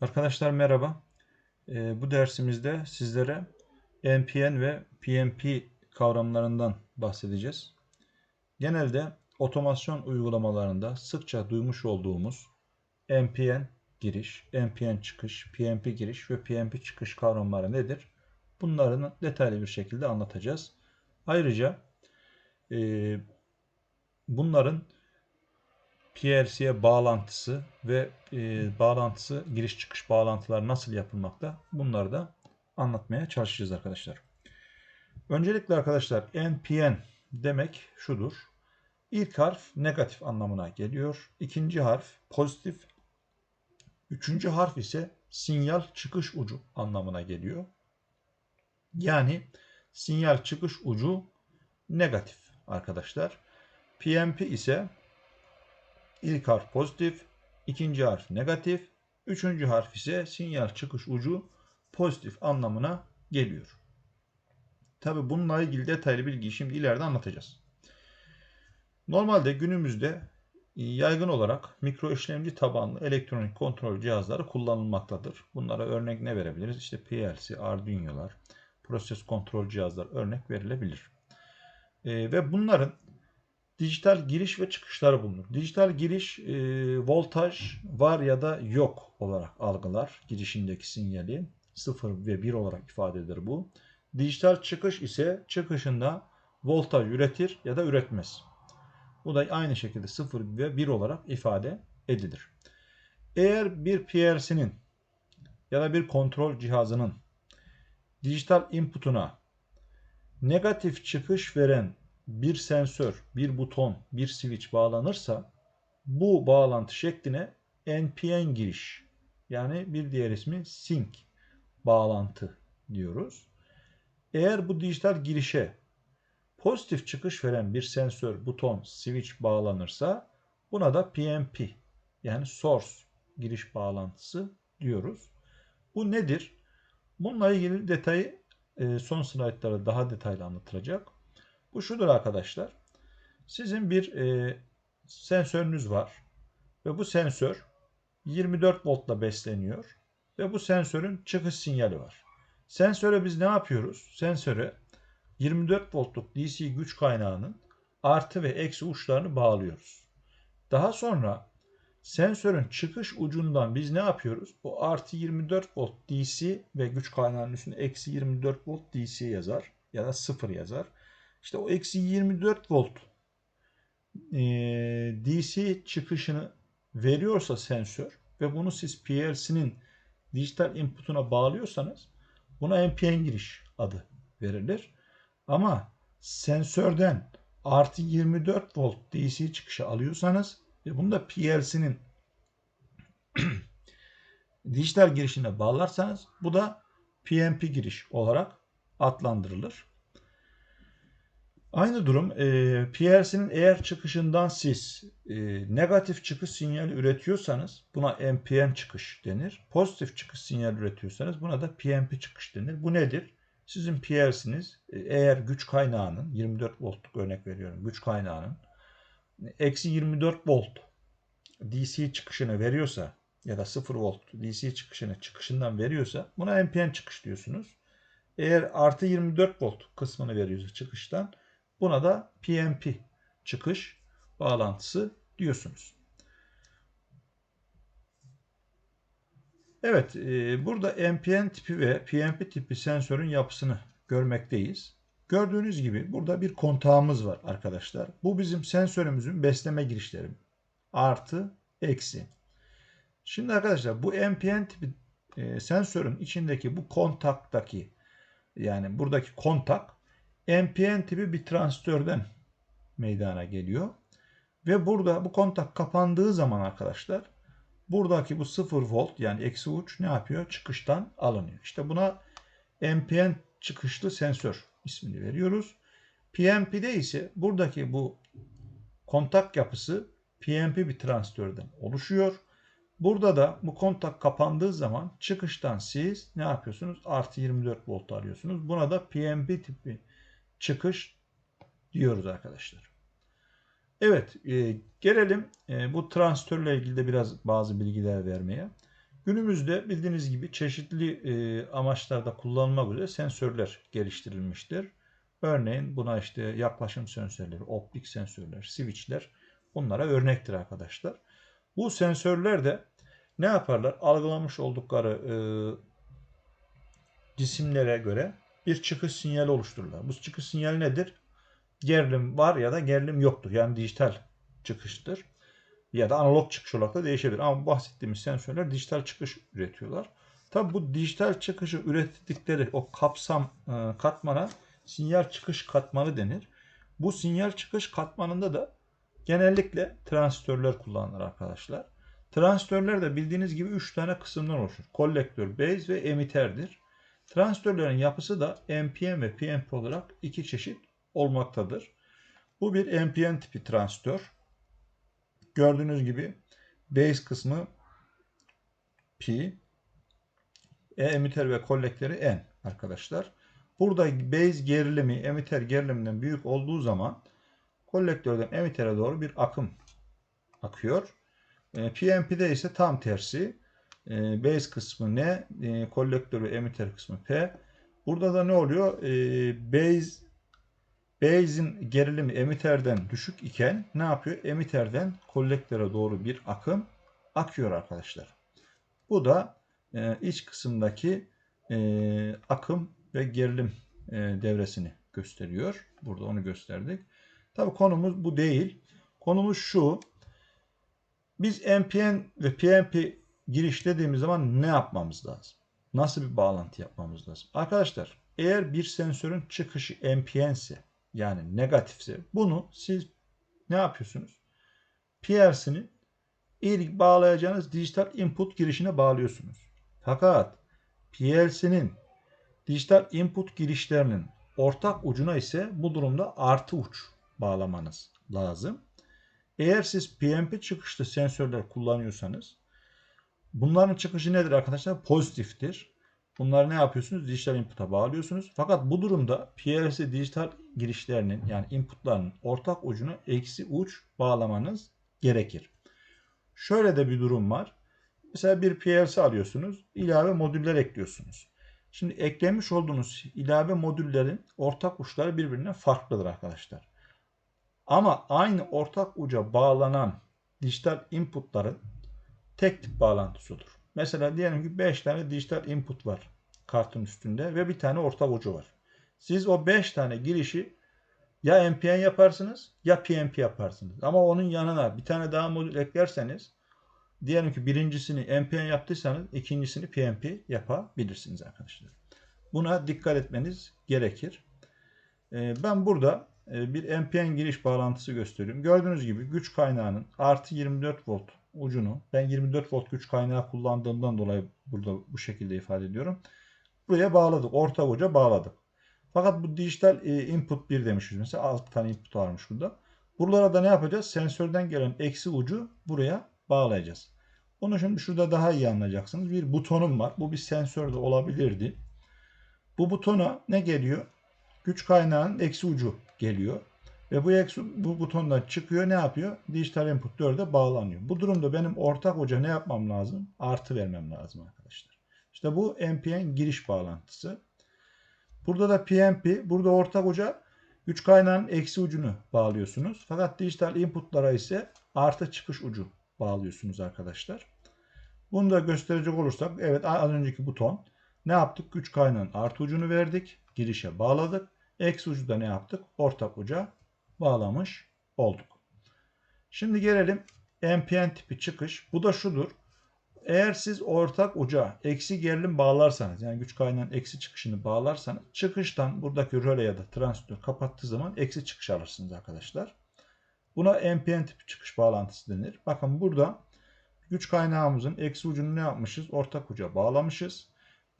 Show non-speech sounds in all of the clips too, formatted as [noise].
Arkadaşlar merhaba. Ee, bu dersimizde sizlere NPN ve PNP kavramlarından bahsedeceğiz. Genelde otomasyon uygulamalarında sıkça duymuş olduğumuz NPN giriş, NPN çıkış, PNP giriş ve PNP çıkış kavramları nedir? Bunların detaylı bir şekilde anlatacağız. Ayrıca e, bunların PLC'ye bağlantısı ve e, bağlantısı giriş çıkış bağlantılar nasıl yapılmakta bunları da anlatmaya çalışacağız arkadaşlar. Öncelikle arkadaşlar NPN demek şudur. İlk harf negatif anlamına geliyor. İkinci harf pozitif. Üçüncü harf ise sinyal çıkış ucu anlamına geliyor. Yani sinyal çıkış ucu negatif arkadaşlar. PNP ise İlk harf pozitif, ikinci harf negatif, üçüncü harf ise sinyal çıkış ucu pozitif anlamına geliyor. Tabi bununla ilgili detaylı bilgiyi şimdi ileride anlatacağız. Normalde günümüzde yaygın olarak mikro işlemci tabanlı elektronik kontrol cihazları kullanılmaktadır. Bunlara örnek ne verebiliriz? İşte PLC, Arduino'lar, proses kontrol cihazlar örnek verilebilir. E, ve bunların dijital giriş ve çıkışları bulunur. Dijital giriş e, voltaj var ya da yok olarak algılar girişindeki sinyali. 0 ve 1 olarak ifade eder bu. Dijital çıkış ise çıkışında voltaj üretir ya da üretmez. Bu da aynı şekilde 0 ve 1 olarak ifade edilir. Eğer bir PLC'nin ya da bir kontrol cihazının dijital inputuna negatif çıkış veren bir sensör, bir buton, bir switch bağlanırsa bu bağlantı şekline NPN giriş yani bir diğer ismi sync bağlantı diyoruz. Eğer bu dijital girişe pozitif çıkış veren bir sensör, buton, switch bağlanırsa buna da PNP yani source giriş bağlantısı diyoruz. Bu nedir? Bununla ilgili detayı e, son slaytlarda daha detaylı anlatılacak. Bu şudur arkadaşlar. Sizin bir e, sensörünüz var. Ve bu sensör 24 voltla besleniyor. Ve bu sensörün çıkış sinyali var. Sensöre biz ne yapıyoruz? Sensöre 24 voltluk DC güç kaynağının artı ve eksi uçlarını bağlıyoruz. Daha sonra sensörün çıkış ucundan biz ne yapıyoruz? Bu artı 24 volt DC ve güç kaynağının üstünde eksi 24 volt DC yazar ya da 0 yazar. İşte o eksi 24 volt e, DC çıkışını veriyorsa sensör ve bunu siz PLC'nin dijital inputuna bağlıyorsanız buna NPN giriş adı verilir. Ama sensörden artı 24 volt DC çıkışı alıyorsanız ve bunu da PLC'nin [clears throat] dijital girişine bağlarsanız bu da PNP giriş olarak adlandırılır. Aynı durum e, PLC'nin eğer çıkışından siz e, negatif çıkış sinyali üretiyorsanız buna NPN çıkış denir. Pozitif çıkış sinyali üretiyorsanız buna da PNP çıkış denir. Bu nedir? Sizin PLC'niz e, eğer güç kaynağının 24 voltluk örnek veriyorum güç kaynağının eksi 24 volt DC çıkışını veriyorsa ya da 0 volt DC çıkışını çıkışından veriyorsa buna NPN çıkış diyorsunuz. Eğer artı 24 volt kısmını veriyorsa çıkıştan Buna da PNP çıkış bağlantısı diyorsunuz. Evet, e, burada NPN tipi ve PNP tipi sensörün yapısını görmekteyiz. Gördüğünüz gibi burada bir kontağımız var arkadaşlar. Bu bizim sensörümüzün besleme girişleri. Artı, eksi. Şimdi arkadaşlar bu NPN tipi e, sensörün içindeki bu kontaktaki yani buradaki kontak NPN tipi bir transistörden meydana geliyor. Ve burada bu kontak kapandığı zaman arkadaşlar buradaki bu 0 volt yani eksi uç ne yapıyor? Çıkıştan alınıyor. İşte buna NPN çıkışlı sensör ismini veriyoruz. PNP'de ise buradaki bu kontak yapısı PNP bir transistörden oluşuyor. Burada da bu kontak kapandığı zaman çıkıştan siz ne yapıyorsunuz? Artı 24 volt alıyorsunuz. Buna da PNP tipi çıkış diyoruz arkadaşlar. Evet, e, gelelim e, bu transistörle ilgili de biraz bazı bilgiler vermeye. Günümüzde bildiğiniz gibi çeşitli e, amaçlarda kullanılmak üzere sensörler geliştirilmiştir. Örneğin buna işte yaklaşım sensörleri, optik sensörler, switchler bunlara örnektir arkadaşlar. Bu sensörler de ne yaparlar? Algılamış oldukları e, cisimlere göre bir çıkış sinyali oluştururlar. Bu çıkış sinyali nedir? Gerilim var ya da gerilim yoktur. Yani dijital çıkıştır. Ya da analog çıkış olarak da değişebilir. Ama bahsettiğimiz sensörler dijital çıkış üretiyorlar. Tabi bu dijital çıkışı ürettikleri o kapsam e, katmana sinyal çıkış katmanı denir. Bu sinyal çıkış katmanında da genellikle transistörler kullanılır arkadaşlar. Transistörler de bildiğiniz gibi 3 tane kısımdan oluşur. Kolektör, base ve emiterdir. Transistörlerin yapısı da NPN ve PNP olarak iki çeşit olmaktadır. Bu bir NPN tipi transistör. Gördüğünüz gibi base kısmı P, e, emitter ve kolektörü N arkadaşlar. Burada base gerilimi emitter geriliminden büyük olduğu zaman kolektörden emittere doğru bir akım akıyor. E, PNP'de ise tam tersi. E, base kısmı ne? E, kolektör ve emitter kısmı P. Burada da ne oluyor? E, base base'in gerilimi emitterden düşük iken ne yapıyor? Emitterden kolektöre doğru bir akım akıyor arkadaşlar. Bu da e, iç kısımdaki e, akım ve gerilim e, devresini gösteriyor. Burada onu gösterdik. Tabi konumuz bu değil. Konumuz şu. Biz NPN ve PNP giriş dediğimiz zaman ne yapmamız lazım? Nasıl bir bağlantı yapmamız lazım? Arkadaşlar eğer bir sensörün çıkışı NPN ise yani negatifse bunu siz ne yapıyorsunuz? PLC'nin ilk bağlayacağınız dijital input girişine bağlıyorsunuz. Fakat PLC'nin dijital input girişlerinin ortak ucuna ise bu durumda artı uç bağlamanız lazım. Eğer siz PNP çıkışlı sensörler kullanıyorsanız bunların çıkışı nedir arkadaşlar? Pozitiftir. Bunları ne yapıyorsunuz? Dijital input'a bağlıyorsunuz. Fakat bu durumda PLC dijital girişlerinin yani inputlarının ortak ucunu eksi uç bağlamanız gerekir. Şöyle de bir durum var. Mesela bir PLC alıyorsunuz. ilave modüller ekliyorsunuz. Şimdi eklemiş olduğunuz ilave modüllerin ortak uçları birbirine farklıdır arkadaşlar. Ama aynı ortak uca bağlanan dijital inputların tek tip bağlantısı olur. Mesela diyelim ki 5 tane dijital input var kartın üstünde ve bir tane ortak ucu var. Siz o 5 tane girişi ya NPN yaparsınız ya PNP yaparsınız. Ama onun yanına bir tane daha modül eklerseniz diyelim ki birincisini NPN yaptıysanız ikincisini PNP yapabilirsiniz arkadaşlar. Buna dikkat etmeniz gerekir. Ee, ben burada e, bir NPN giriş bağlantısı gösteriyorum. Gördüğünüz gibi güç kaynağının artı 24 volt ucunu ben 24 volt güç kaynağı kullandığımdan dolayı burada bu şekilde ifade ediyorum. Buraya bağladık. Orta uca bağladık. Fakat bu dijital e, input 1 demişiz. Mesela 6 tane input varmış burada. Buralara da ne yapacağız? Sensörden gelen eksi ucu buraya bağlayacağız. Onu şimdi şurada daha iyi anlayacaksınız. Bir butonum var. Bu bir sensör de olabilirdi. Bu butona ne geliyor? Güç kaynağının eksi ucu geliyor. Ve bu, bu butondan çıkıyor ne yapıyor? Dijital input 4'e bağlanıyor. Bu durumda benim ortak hoca ne yapmam lazım? Artı vermem lazım arkadaşlar. İşte bu NPN giriş bağlantısı. Burada da PNP, burada ortak hoca güç kaynağının eksi ucunu bağlıyorsunuz. Fakat dijital inputlara ise artı çıkış ucu bağlıyorsunuz arkadaşlar. Bunu da gösterecek olursak evet az önceki buton ne yaptık? Güç kaynağının artı ucunu verdik. Girişe bağladık. Eksi ucu da ne yaptık? Ortak uca bağlamış olduk. Şimdi gelelim NPN tipi çıkış. Bu da şudur. Eğer siz ortak uca eksi gerilim bağlarsanız yani güç kaynağının eksi çıkışını bağlarsanız çıkıştan buradaki röle ya da transistör kapattığı zaman eksi çıkış alırsınız arkadaşlar. Buna NPN tipi çıkış bağlantısı denir. Bakın burada güç kaynağımızın eksi ucunu ne yapmışız? Ortak uca bağlamışız.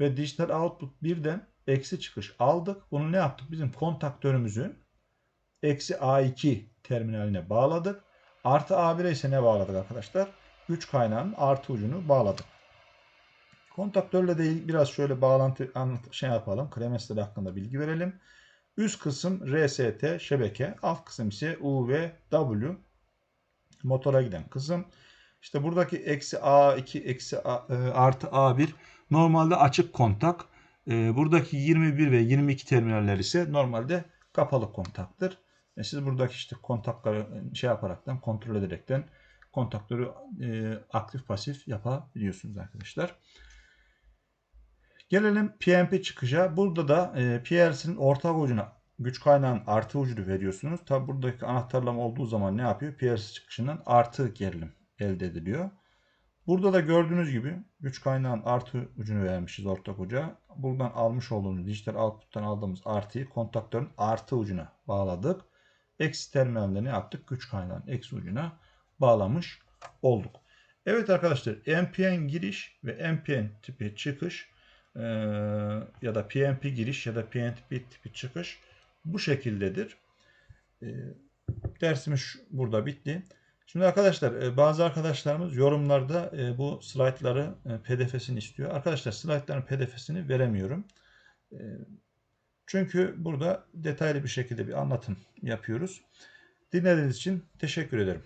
Ve dijital output birden eksi çıkış aldık. Bunu ne yaptık? Bizim kontaktörümüzün eksi A2 terminaline bağladık. Artı A1'e ise ne bağladık arkadaşlar? Güç kaynağının artı ucunu bağladık. Kontaktörle de biraz şöyle bağlantı anlat şey yapalım. Kremesleri hakkında bilgi verelim. Üst kısım RST şebeke, alt kısım ise U ve W motora giden kısım. İşte buradaki eksi A2 eksi A, e, artı A1 normalde açık kontak. E, buradaki 21 ve 22 terminaller ise normalde kapalı kontaktır. E, siz buradaki işte kontakları şey yaparaktan kontrol ederekten kontaktörü e, aktif pasif yapabiliyorsunuz arkadaşlar. Gelelim PNP çıkışa. Burada da e, PLC'nin ortak ucuna güç kaynağının artı ucunu veriyorsunuz. Tabi buradaki anahtarlama olduğu zaman ne yapıyor? PLC çıkışından artı gerilim elde ediliyor. Burada da gördüğünüz gibi güç kaynağının artı ucunu vermişiz ortak uca. Buradan almış olduğumuz dijital output'tan aldığımız artıyı kontaktörün artı ucuna bağladık. Eksi terminalde ne yaptık? Güç kaynağının eksi ucuna bağlamış olduk. Evet arkadaşlar NPN giriş ve NPN tipi çıkış e, ya da PNP giriş ya da PNP tipi çıkış bu şekildedir. E, dersimiz burada bitti. Şimdi arkadaşlar e, bazı arkadaşlarımız yorumlarda e, bu slaytları e, pdf'sini istiyor. Arkadaşlar slaytların pdf'sini veremiyorum. Çünkü burada detaylı bir şekilde bir anlatım yapıyoruz. Dinlediğiniz için teşekkür ederim.